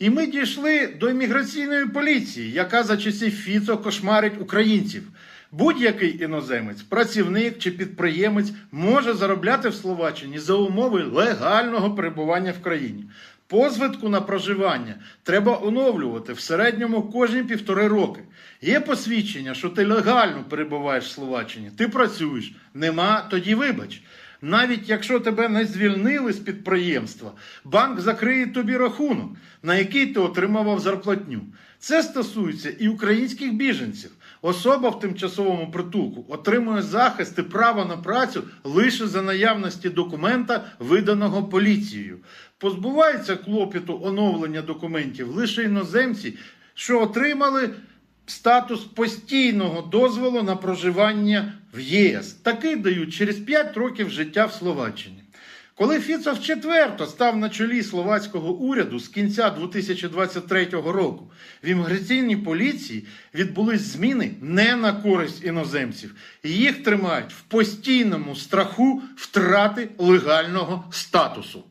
І ми дійшли до імміграційної поліції, яка за часів Фіцо кошмарить українців. Будь-який іноземець, працівник чи підприємець може заробляти в Словаччині за умови легального перебування в країні. Позвитку на проживання треба оновлювати в середньому кожні півтори роки. Є посвідчення, що ти легально перебуваєш в Словаччині, ти працюєш. Нема, тоді вибач. Навіть якщо тебе не звільнили з підприємства, банк закриє тобі рахунок, на який ти отримував зарплатню. Це стосується і українських біженців. Особа в тимчасовому притулку отримує захист і право на працю лише за наявності документа, виданого поліцією. Позбуваються клопіту оновлення документів лише іноземці, що отримали статус постійного дозволу на проживання в ЄС. Такий дають через 5 років життя в Словаччині. Коли Фіцо вчетверто став на чолі словацького уряду з кінця 2023 року, в імміграційній поліції відбулись зміни не на користь іноземців, їх тримають в постійному страху втрати легального статусу.